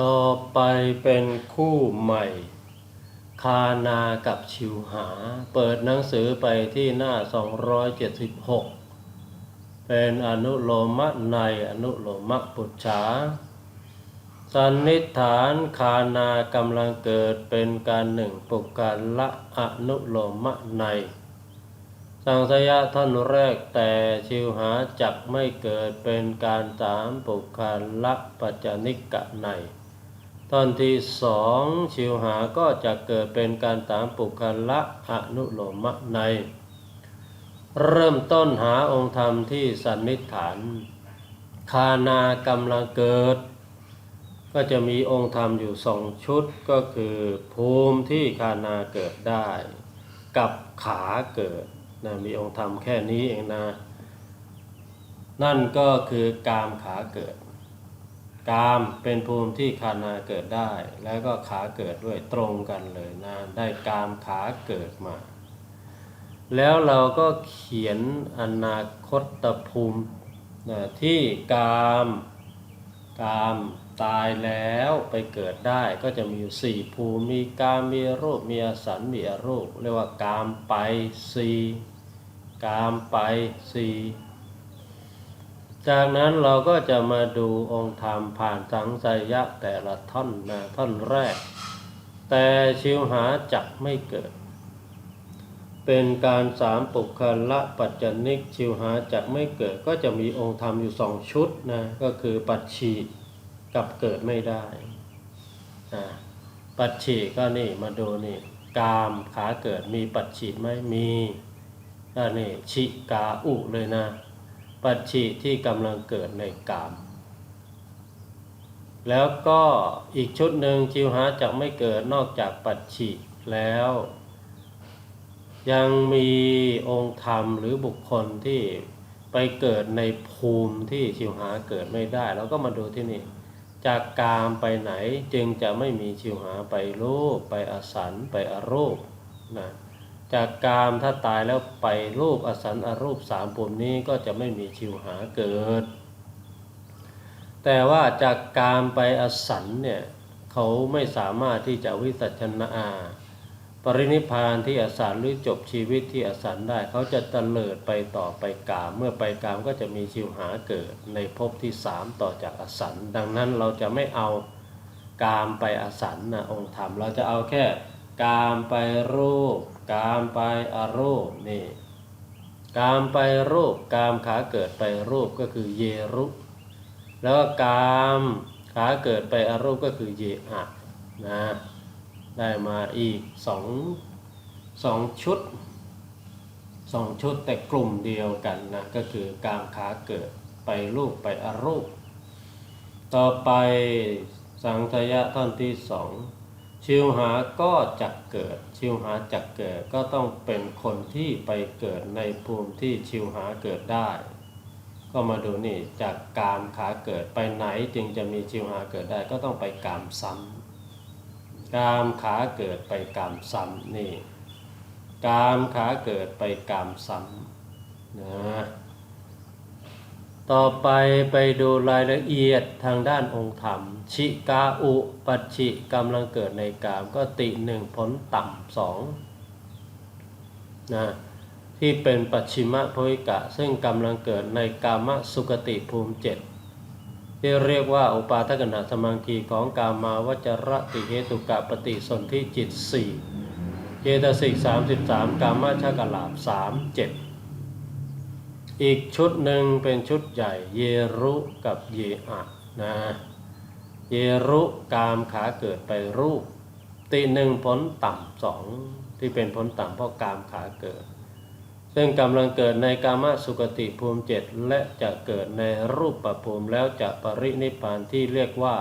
ต่อไปเป็นคู่ใหม่ คานากับชิวหา เปิดหนังสือไปที่หน้า 276 เป็นอนุโลมะในอนุโลมะปุจฉาสันนิษฐานคานากำลังเกิดเป็นการหนึ่งปุกการละอนุโลมะใน สังสยะท่านแรกแต่ชิวหาจักไม่เกิดเป็นการสามปุกการละปัจจนิกะใน ตอนที่สองชิวหาก็จะเกิดเป็นการตามปุคละอนุโลมะใน เริ่มต้นหาองค์ธรรมที่สันนิษฐาน คานากำลังเกิด ก็จะมีองค์ธรรมอยู่สองชุดก็คือ ภูมิที่คานาเกิดได้ กับขาเกิดนะมีองค์ธรรมแค่นี้เองนะ นั่นก็คือกามขาเกิด กามเป็นภูมิที่คานาเกิดได้ แล้วก็ขาเกิดด้วยตรงกันเลยนะได้กามขาเกิดมา แล้วเราก็เขียนอนาคตภูมินะที่กามกามตายแล้วไปเกิดได้ก็จะมีอยู่สี่ภูมิมีกามมีรูปมีอสันมีอรูปเรียกว่ากามไปสี่กามไปสี่ จากนั้นเราก็จะมาดูองค์ธรรมผ่านสังสยะแต่ละท่อนนะท่อนแรก แต่ชิวหาจักไม่เกิด เป็นการสามปุคละปัจจนิกชิวหาจักไม่เกิด ก็จะมีองค์ธรรมอยู่สองชุดนะก็คือปัจฉีกับเกิดไม่ได้นะปัจฉีก็นี่มาดูนี่กามขาเกิดมีปัจฉีไหมมีก็นี่ชิกาอุเลยนะ ปัจฉิที่กำลังเกิดในกาม แล้วก็อีกชุดหนึ่งชิวหาจะไม่เกิดนอกจากปัจฉิแล้ว ยังมีองค์ธรรมหรือบุคคลที่ไปเกิดในภูมิที่ชิวหาเกิดไม่ได้เราก็มาดูที่นี่ จากกามไปไหนจึงจะไม่มีชิวหาไปรูปไปอสันไปอรูปนะ จากกามถ้าตายแล้วไปรูปอสันอรูปสามปุ่มนี้ก็จะไม่มีชิวหาเกิด แต่ว่าจากกามไปอสันเนี่ยเขาไม่สามารถที่จะวิสัชนาอาปรินิพพานที่อสันหรือจบชีวิตที่อสันได้เขาจะเตลิดไปต่อไปกาม เมื่อไปกามก็จะมีชิวหาเกิดในภพที่สามต่อจากอสันดังนั้นเราจะไม่เอากามไปอสันนะองค์ธรรม เราจะเอาแค่กามไปรูป กามไปอรูปนี่กามไปรูปกามขาเกิดไปรูปก็คือเยรุแล้วก็กามขาเกิดไปอรูปก็คือเยอะนะได้มาอีกสองสองชุดสองชุดแต่กลุ่มเดียวกันนะก็คือกามขาเกิดไปรูปไปอรูป ต่อไปสังทยะท่อนที่สอง ชิวหาก็จักเกิด ชิวหาจักเกิดก็ต้องเป็นคนที่ไปเกิดในภูมิที่ชิวหาเกิดได้ ก็มาดูนี่จากกามขาเกิดไปไหนจึงจะมีชิวหาเกิดได้ก็ต้องไปกามซ้ำกามขาเกิดไปกามซ้ำนี่กามขาเกิดไปกามซ้ำนะ ต่อไปไปดูรายละเอียดทางด้านองค์ธรรม ชิกาอุปัจฉิกำลังเกิดในกามก็ติหนึ่งผลต่ำสองนะที่เป็นปัจฉิมโพหิกะ ซึ่งกำลังเกิดในกามสุกติภูมิเจ็ดที่เรียกว่าอุปาทกนาสมังคีของกามาวจระติเหตุกะปฏิสนธิจิตสี่เจตสิกสามสิบสามกามชกลาบสามเจ็ด อีกชุดหนึ่งเป็นชุดใหญ่ เยรุกับเยอะนะเยรุกามขาเกิดไปรูป ตีหนึ่งผลต่ำสองที่เป็นผลต่ำเพราะกามขาเกิด ซึ่งกำลังเกิดในกามสุกติภูมิเจ็ดและจะเกิดในรูปประภูมิแล้วจะปรินิพานที่เรียกว่า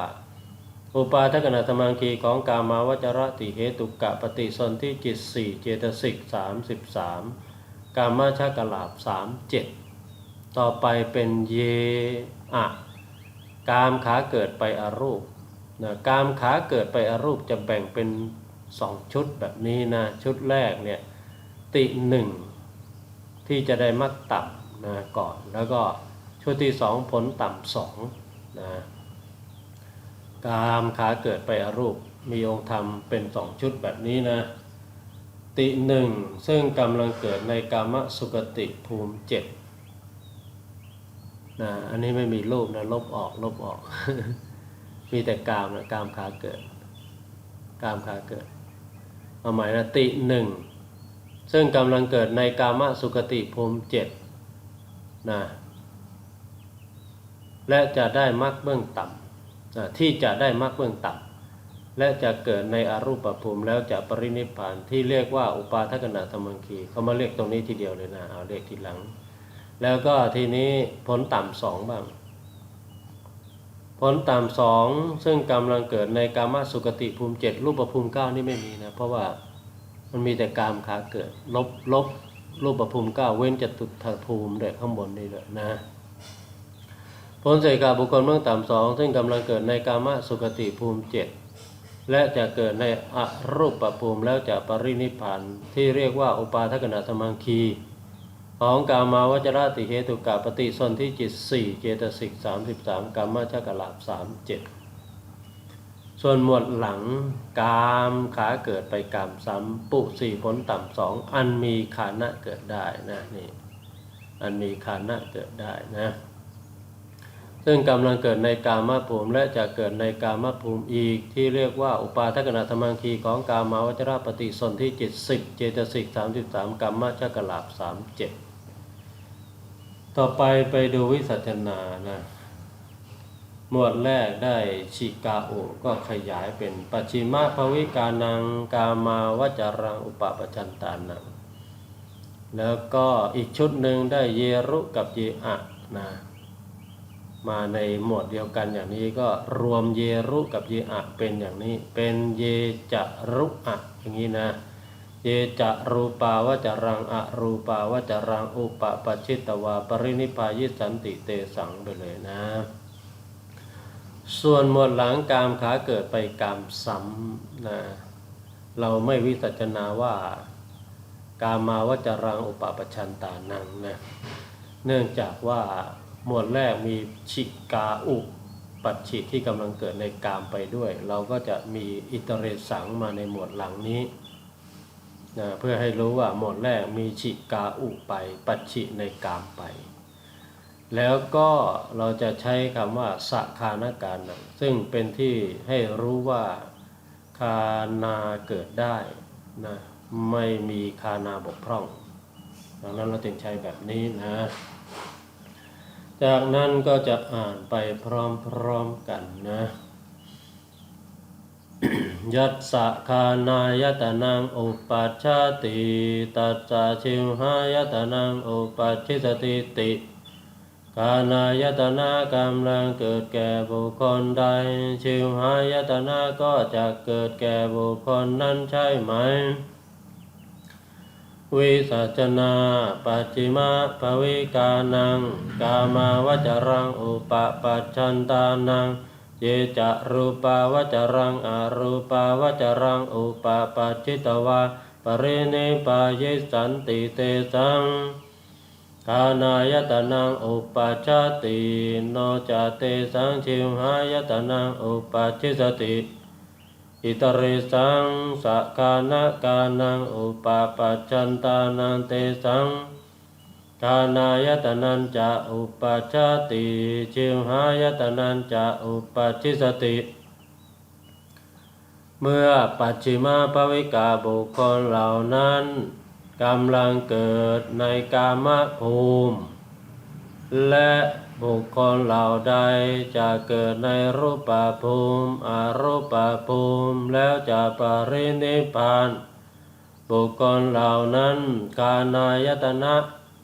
อุปาทกนาธมังคีของกามาวจรติเหตุกะปฏิสนธิจิตสี่เจตสิกสามสิบสามกามชากลาบสามเจ็ด ต่อไปเป็นเยอะกามขาเกิดไปอรูปนะกามขาเกิดไปอรูปจะแบ่งเป็นสองชุดแบบนี้นะชุดแรกเนี่ยติหนึ่งที่จะได้มักต่ำนะก่อน แล้วก็ชุดที่สองผลต่ำสองนะกามขาเกิดไปอรูปมีองค์ธรรมเป็นสองชุดแบบนี้นะ ติหนึ่งซึ่งกำลังเกิดในกามสุกติภูมิเจ็ด นะอันนี้ไม่มีรูปนะลบออกลบออก มีแต่กามนะกามขาเกิด กามขาเกิดเอาหมายนะติหนึ่งซึ่งกำลังเกิดในกามสุกติภูมิเจ็ดนะและจะได้มรรคเบื้องต่ำนะที่จะได้มรรคเบื้องต่ำและจะเกิดในอรูปภูมิแล้วจะปรินิพพานที่เรียกว่าอุปาทกนาธรรมังคีเขามาเรียกตรงนี้ทีเดียวเลยนะเอาเรียกทีหลัง แล้วก็ทีนี้ผลต่ำสองบ้าง ผลต่ำสองซึ่งกำลังเกิดในกามสุกติภูมิเจ็ดรูปภูมิเก้านี่ไม่มีนะ เพราะว่ามันมีแต่กามขาเกิด ลบลบรูปภูมิเก้าเว้นจตุถภูมิเด็กข้างบนนี่เลยนะผลเสกาบุคคลเบื้องต่ำสองซึ่งกำลังเกิดในกามสุกติภูมิเจ็ดและจะเกิดในอรูปภูมิแล้วจะปรินิพานที่เรียกว่าอุปาทกนาธรรมังคี ของกามาวจรติเหตุกาปฏิสนธิจิตสี่เจตสิกสามสิบสามกามาชกลาบสามเจ็ดส่วนหมวดหลังกามขาเกิดไปกามซ้ำปุสี่ผลต่ำสองอันมีขานะเกิดได้นะนี่อันมีขานะเกิดได้นะซึ่งกำลังเกิดในกามภูมิและจะเกิดในกามภูมิอีก ที่เรียกว่าอุปาทกนาธรรมังคีของกามาวจรปฏิสนธิจิตสิบเจตสิกสามสิบสามกามาชกลาบสามเจ็ด ต่อไปไปดูวิสัชนานะหมวดแรกได้ชิกาโอก็ขยายเป็นปัจฉิมาภวิกานังกามาวจารังอุปปชันตานังแล้วก็อีกชุดหนึ่งได้เยรุกับเยอะนะมาในหมวดเดียวกันอย่างนี้ก็รวมเยรุกับเยอะเป็นอย่างนี้ เป็นเยจรุอะอย่างนี้นะ เยจะรูปาวจรังอรูปาวจรังอุปปัชชิตวาปรินิพายิสันติเตสังไปเลยนะ ส่วนหมวดหลังกามขาเกิดไปกามซ้ำนะเราไม่วิสัชนาว่ากามาวจรังอุปปัชชันตานังนะเนื่องจากว่าหมวดแรกมีชิกาอุปัชชิที่กำลังเกิดในกามไปด้วย เราก็จะมีอิตเรสังมาในหมวดหลังนี้ นะเพื่อให้รู้ว่าหมดแรกมีชิกาอุไป ปัจฉิในกามไป แล้วก็เราจะใช้คำว่าสะคานการนะซึ่งเป็นที่ให้รู้ว่าคานาเกิดได้นะไม่มีคานาบกพร่อง ดังนั้นเราจึงใช้แบบนี้นะ จากนั้นก็จะอ่านไปพร้อมๆกันนะ ยัตสะคานายตนังอุปัชชาติตัสสะชิวหายตนังอุปัชชิสติติกานายตนากำลังเกิดแก่บุคคลใด ชิวหายตนาก็จะเกิดแก่บุคคลนั้นใช่ไหม วิสัชนาปัจจิมาภวิกานัง กามาวจรังอุปปัชชันตานัง เยจะรูปาวจรังอรูปาวจรังอุปปัชชิตวาปรินิปายสันติเตสังกานายตนังอุปัชาติโนจเตสังชิวหายตนังอุปัชชิสติ อิตริสังสะกานะกานังอุปปัชชันตานังเตสัง กานายตนันจะอุปัชาติชิวหายตนันจะอุปัชิสติ เมื่อปัจฉิมาภวิกาบุคคลเหล่านั้นกำลังเกิดในกามภูมิ และบุคคลเหล่าใดจะเกิดในรูปภูมิอรูปภูมิแล้วจะปรินิพพาน บุคคลเหล่านั้นกานายตนะ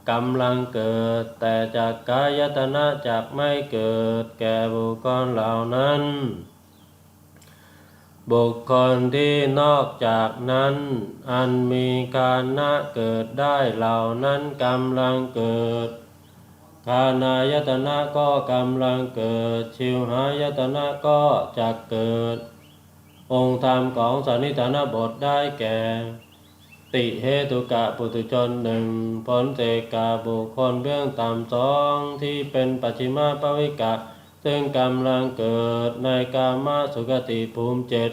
กำลังเกิด แต่จากกายตนะจะไม่เกิด แก่บุคคลเหล่านั้น บุคคลที่นอกจากนั้น อันมีการณะเกิดได้เหล่านั้นกำลังเกิดกานายตนะก็กำลังเกิด ชิวหายตนะก็จะเกิด องค์ธรรมของสันนิฐานบทได้แก่ ติเหตุกะปุตุชนหนึ่งผลเสกาบุคคลเบื้องต่ำสองที่เป็นปัจฉิมาปวิกะ ซึ่งกำลังเกิดในกามสุขติภูมิเจ็ด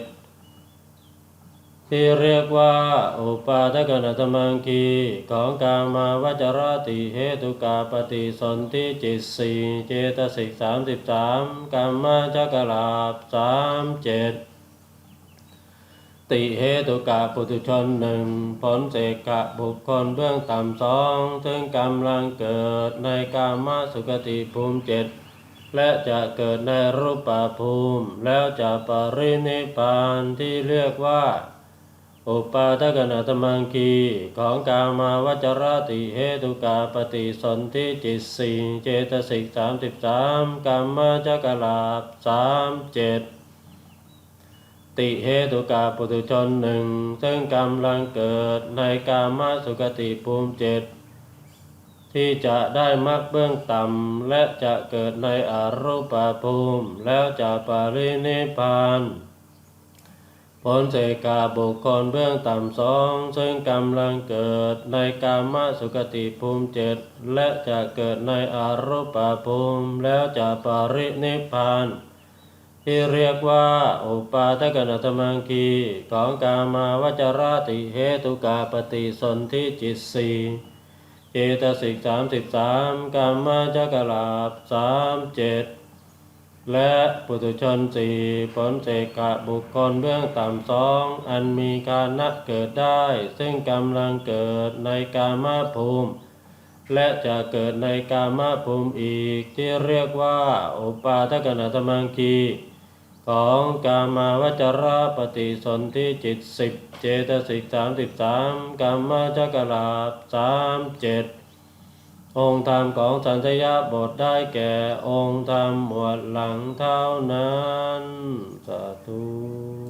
ที่เรียกว่า อุปาทกนตมังคีของกามาวจรติเหตุกาปฏิสนธิจิตสี่เจตสิกสามสิบสามกรรมจักลาบสามเจ็ด ติเหตุกะปุถุชนหนึ่งผลเสกะบุคคลเบื้องต่ำสองถึงกำลังเกิดในกามสุขติภูมิเจ็ดและจะเกิดในรูปภูมิ แล้วจะปรินิพานที่เรียกว่า อุปาทกนาตมังคีของกามาวจรติเหตุกาปฏิสนธิจิตสี่เจตสิกสามสิบสามกรรมจักลาบสามเจ็ด ติเหตุกาปุถุชนหนึ่ง ซึ่งกำลังเกิดในกามสุขติภูมิเจ็ดที่จะได้มรรคเบื้องต่ำ และจะเกิดในอรูปภูมิ แล้วจะปรินิพานผลเสกาบุคคลเบื้องต่ำสองซึ่งกำลังเกิดในกามสุขติภูมิเจ็ดและจะเกิดในอรูปภูมิ แล้วจะปรินิพพาน ที่เรียกว่าอุปาทกนตมังคีของกามาวจราติเหตุกาปฏิสนธิจิตสีเจตสิกสามสิบสามกรรมจักลาบสามเจ็ดและปุถุชนสี่ผลเสกะบุคคลเบื้องต่ำสองอันมีการนักเกิดได้ ซึ่งกำลังเกิดในกามาภูมิ และจะเกิดในกามาภูมิอีกที่เรียกว่า อุปาทกนตมังคี ของกามาวจรปฏิสนธิจิตสิบเจตสิกสามสิบสามกามาจักลาบสามเจ็ดองค์ธรรมของสัญชยาบทได้แก่องค์ธรรมหมวดหลังเท่านั้นสาธุ